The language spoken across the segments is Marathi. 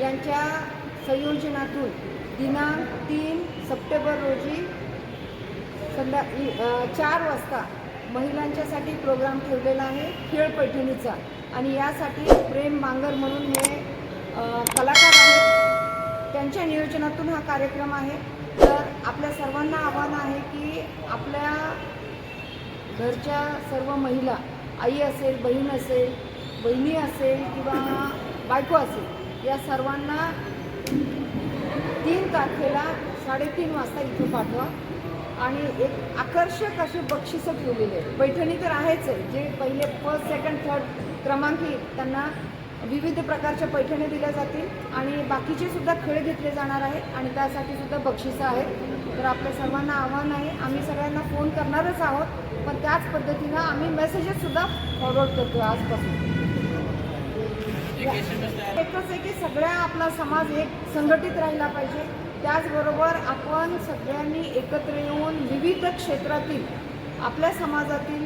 यांच्या संयोजनातून दिनांक तीन सप्टेंबर रोजी संध्या चार वाजता महिलांच्यासाठी प्रोग्राम ठेवलेला आहे खेळ पैठणीचा आणि यासाठी प्रेम मांगर म्हणून हे कलाकार आहेत. त्यांच्या नियोजनातून हा कार्यक्रम आहे. तर आपल्या सर्वांना आव्हान आहे की आपल्या घरच्या सर्व महिला आई असेल बहीण असेल बहिणी असेल किंवा बायको असेल या सर्वांना तीन तारखेला साडेतीन वाजता इथं पाठवा. आणि एक आकर्षक अशी बक्षिसं ठेवलेली आहेत. पैठणी तर आहेच आहे जे पहिले फर्स्ट सेकंड थर्ड क्रमांकी त्यांना विविध प्रकारच्या पैठणी दिल्या जातील. आणि बाकीचे सुद्धा खेळ घेतले जाणार आहेत आणि त्यासाठी सुद्धा बक्षिसं आहेत. तर आपल्या सर्वांना आव्हान आहे आम्ही सगळ्यांना फोन करणारच आहोत. पण त्याच पद्धतीनं आम्ही मेसेजेससुद्धा फॉरवर्ड करतो आजपासून. एकच आहे की सगळ्या आपला समाज एक संघटित राहिला पाहिजे. त्याचबरोबर आपण सगळ्यांनी एकत्र येऊन विविध क्षेत्रातील आपल्या समाजातील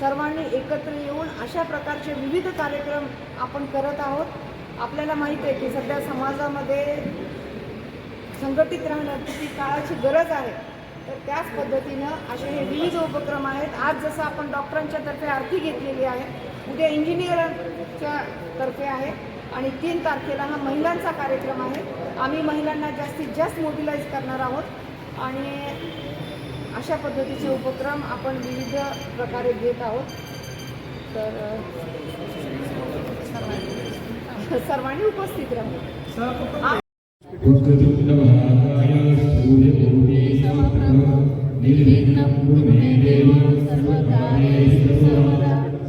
सर्वांनी एकत्र येऊन अशा प्रकारचे विविध कार्यक्रम आपण करत आहोत. आपल्याला माहीत आहे की सध्या समाजामध्ये संघटित राहण्याची काळाची गरज आहे. तर त्याच पद्धतीनं असे हे विविध उपक्रम आहेत. आज जसं आपण डॉक्टरांच्या तर्फे आरती घेतलेली आहे उद्या इंजिनियरांच्या तर्फे आहे आणि तीन तारखेला हा महिलांचा कार्यक्रम आहे. आम्ही महिलांना जास्तीत जास्त मोबिलाईज करणार आहोत आणि अशा पद्धतीचे उपक्रम आपण विविध प्रकारे घेत आहोत. तर सर्वांनी उपस्थित राहू. पुत्रदुग्धमहाकाय सूर्यकोटि समप्रभ निर्विघ्नं कुरु मे देव सर्वकार्येषु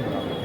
बाद